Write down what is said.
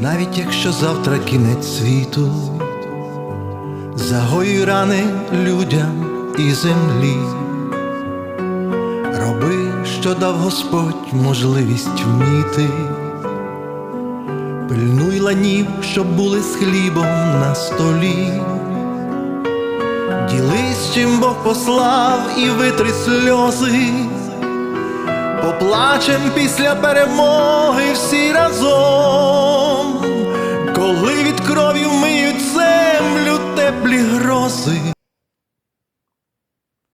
навіть якщо завтра кінець світу, загоюй рани людям і землі, роби, що дав Господь можливість вміти, пильнуй ланів, щоб були з хлібом на столі. Ділись, чим Бог послав і витри сльози, поплачем після перемоги разом, коли від крові вмиють землю теплі грози,